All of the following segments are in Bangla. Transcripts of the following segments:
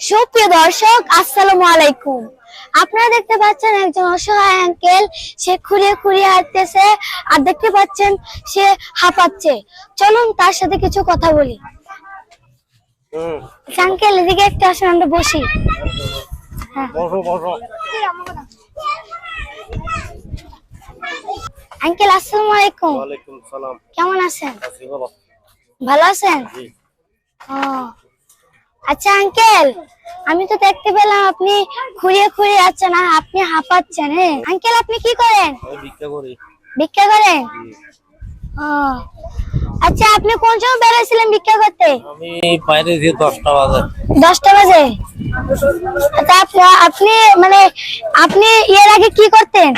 সুপ্রিয় দর্শক আসসালামু আলাইকুম। আপনারা দেখতে পাচ্ছেন একজন অসহায় আঙ্কেল সে খুঁড়িয়ে খুঁড়িয়ে হাঁটতেছে আর দেখতে পাচ্ছেন সে হাঁপাচ্ছে। চলুন তার সাথে কিছু কথা বলি। হুম। আঙ্কেল এদিকে একটু আসুন আমরা বসি। আঙ্কেল আসসালামু আলাইকুম। কেমন আছেন? ভালো। আছেন? ও আচ্ছা আঙ্কেল আমি তো দেখতে পেলাম আপনি খুঁড়িয়ে খুঁড়িয়ে যাচ্ছেন আর আপনি হাঁপাচ্ছেন হ্যাঁ? আঙ্কেল আপনি কি করেন? ভিক্ষা করি। ভিক্ষা করেন? ও। আচ্ছা আপনি কোন সময় বেরোছিলেন ভিক্ষা করতে? আমি বাইরে দিয়ে দশটা বাজে। দশটা বাজে? আচ্ছা আপ- আপনি মানে আপনি এর আগে কি করতেন?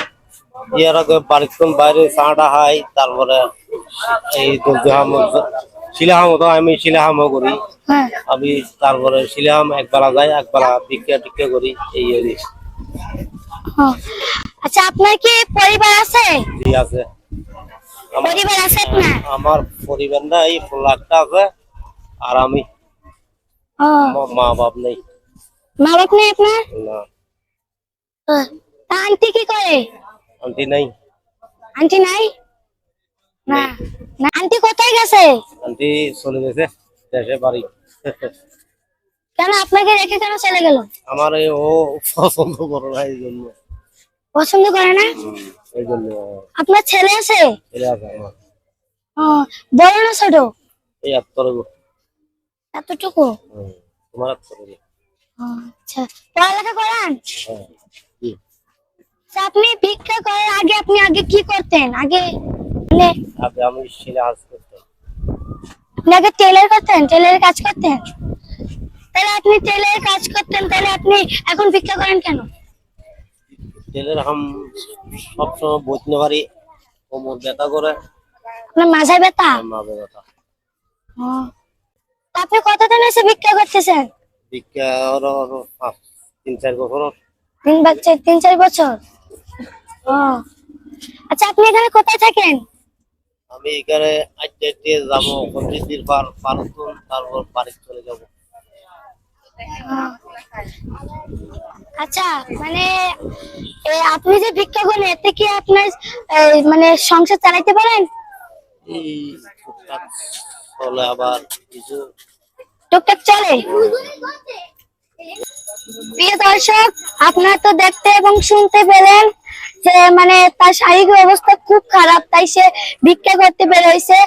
ইয়ার আগে বাড়ির বাইরে চাটা খাই তারপরে এই দোলজাহাম শিলাহাম তো আমি শিলাহামও করি। হ্যাঁ। আমি তারপরে শিলাহাম একবেলা যাই একবেলা ভিক্ষা টিক্ষা করি এই এরি আচ্ছা আপনার কি পরিবার আছে? জি আছে। পরিবার আছে আপনার? আমার পরিবার না এই লাখটা আছে আর আমি। মা বাপ নেই। মা বাপ নেই আপনার? না। আন্টি কি করে? আন্টি নাই। আন্টি নাই? না না আন্টি কোথায় গেছে? আন্টি চলে গেছে দেশে বাড়ি। কেন আপনাকে রেখে কেন চলে গেল? আমার ও পছন্দ করে না এই জন্য। পছন্দ করে না? এই জন্য। আপনার ছেলে আছে? ছেলে আছে আমার। বড় না ছোট? এই আত্মরে এতটুকু? তোমার আত্মরে আচ্ছা পড়ালেখা করান? হ্যাঁ। আচ্ছা, আপনি ভিক্ষা করার আগে আপনি আগে কি করতেন? আগে মানে আগে আমি শিলা হাজ করতাম আপনি আগে টেলার করতেন টেলারের কাজ করতেন? তাহলে আপনি টেলারের কাজ করতেন তাহলে আপনি এখন ভিক্ষা করেন কেন? তেলের হাম সবসময় বইতে পারি কোমর ব্যথা করে। আপনার মাথায় ব্যথা? মাঝে ব্যথা। ও, তা আপনি কতদিন এসে ভিক্ষা করতেছেন? ভিক্ষা তিন চার বছর। তিন বছর তিন চার বছর? ও। আচ্ছা আপনি এখানে কোথায় থাকেন? আমি এখানে আজকে আজকে যাব পার পারতুন তারপর বাড়ি চলে যাব। আচ্ছা মানে আপনি যে ভিক্ষা করেন এতে কি আপনার মানে সংসার চালাইতে পারেন? চলে আবার কিছু। টুকটাক চলে? প্রিয় দর্শক আপনারা তো দেখতে এবং শুনতে পেলেন যে মানে তার শারীরিক অবস্থা খুব খারাপ তাই সে ভিক্ষা করতে বেরোইছে।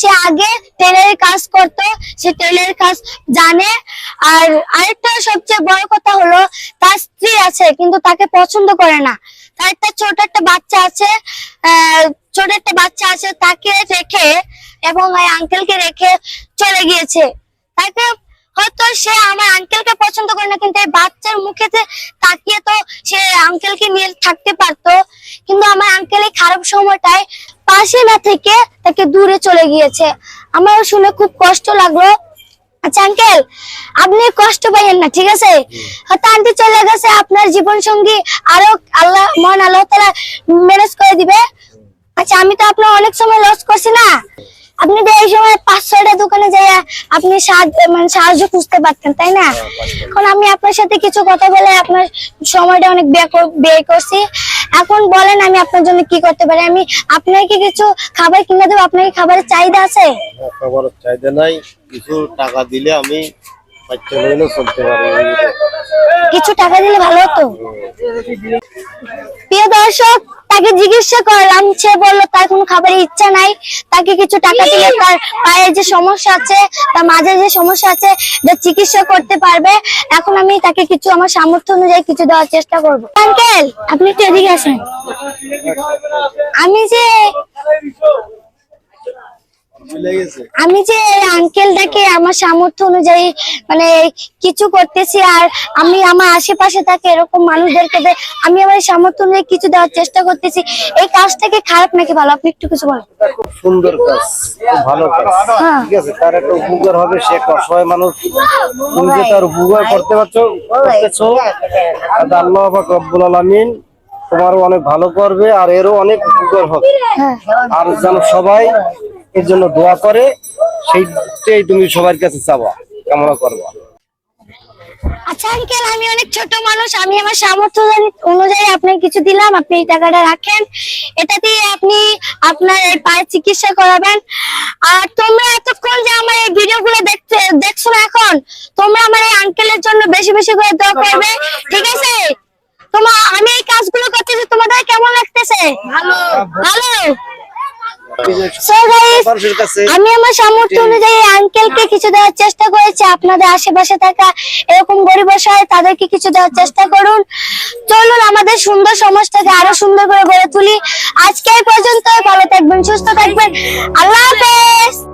সে আগে টেলারের কাজ করত সে টেলারের কাজ জানে। আর আরেকটা সবচেয়ে বড় কথা হলো তার স্ত্রী আছে কিন্তু তাকে পছন্দ করে না। তার একটা ছোট একটা বাচ্চা আছে আহ, ছোট একটা বাচ্চা আছে তাকে রেখে এবং আঙ্কেলকে রেখে চলে গিয়েছে। তাকে হয়তো সে আমার আঙ্কেলকে পছন্দ করে না কিন্তু এই বাচ্চার মুখেতে তাকিয়ে তো সে আঙ্কেলকে নিয়ে থাকতে পারতো। কিন্তু আমার আঙ্কেল এই খারাপ সময়টায় পাশে না থেকে তাকে দূরে চলে গিয়েছে। আমার শুনে খুব কষ্ট লাগল। আচ্ছা আঙ্কেল আপনি কষ্ট পাইয়েন না ঠিক আছে? হয়তো আন্টি চলে গেছে আপনার জীবন সঙ্গী আরও আল্লাহ মহান আল্লাহ তালা ম্যানেজ করে দিবে। আচ্ছা আমি তো আপনার অনেক সময় লস করছি না? আপনি তো এই সময় পাঁচ ছয়টা দোকানে যাই আপনি মানে সাহায্য খুঁজতে পারতেন তাই না? এখন আমি আপনার সাথে কিছু কথা বলে আপনার সময়টা অনেক ব্যয় ব্যয় করছি। এখন বলেন আমি আপনার জন্য কি করতে পারি? আমি আপনাকে কিছু খাবার কিনে দেবো আপনার কি খাবারের চাহিদা আছে? খাবার চাহিদা নাই কিছু টাকা দিলে আমি কিছু টাকা দিলে ভালো হতো? প্রিয় দর্শক, তাকে জিজ্ঞাসা করলাম, সে বলল, তার কোনো খাবারের ইচ্ছা নাই। তাকে কিছু টাকা দিলে তার পায়ে যে সমস্যা আছে, তার মাঝে যে সমস্যা আছে, যে চিকিৎসা করতে পারবে, এখন আমি তাকে কিছু আমার সামর্থ্য অনুযায়ী কিছু দেওয়ার চেষ্টা করব। আঙ্কেল, আপনি একটু এদিকে আসেন। আমি যে আমি যে আঙ্কেল আঙ্কেলটাকে আমার সামর্থ্য অনুযায়ী মানে কিছু করতেছি আর আমি আমার আশেপাশে থাকে এরকম মানুষদেরকে আমি আমার সামর্থ্য অনুযায়ী কিছু দেওয়ার চেষ্টা করতেছি এই কাজটাকে খারাপ নাকি ভালো? আপনি একটু কিছু বলেন। খুব সুন্দর কাজ ভালো কাজ। হ্যাঁ। ঠিক আছে তার একটা উপকার হবে সে অসহায় মানুষ। তুমি যে তার উপকার করতে পারছ করতেছো আল্লাহ পাক রব্বুল আলামিন তোমারও অনেক ভালো করবে আর এরও অনেক উপকার হবে। হ্যাঁ। আর যেন সবাই এর জন্য দোয়া করে সেইটাই তুমি সবার কাছে চাওয়া কামনা করবা। আচ্ছা আঙ্কেল আমি অনেক ছোট মানুষ আমি আমার সামর্থ্য জানি- অনুযায়ী আপনাকে কিছু দিলাম আপনি এই টাকাটা রাখেন। এটা দিয়ে আপনি আপনার এই পায়ের চিকিৎসা করাবেন। আর তোমরা এতক্ষণ যে আমার এই ভিডিওগুলো দেখতে দেখছ না এখন তোমরা আমার এই আঙ্কেলের জন্য বেশি বেশি করে দোয়া করবে। ঠিক আছে? তোমার আমি এই কাজগুলো করতেছি তোমাদের কেমন লাগতেছে? ভালো। ভালো? আমি আমার সামর্থ্য অনুযায়ী আঙ্কেলকে কিছু দেওয়ার চেষ্টা করেছি। আপনাদের আশেপাশে থাকা এরকম গরিব অসহায় তাদেরকে কিছু দেওয়ার চেষ্টা করুন। চলুন আমাদের সুন্দর সমাজটাকে আরও সুন্দর করে গড়ে তুলি। আজকে এই পর্যন্ত ভালো থাকবেন সুস্থ থাকবেন। আল্লাহ হাফেজ!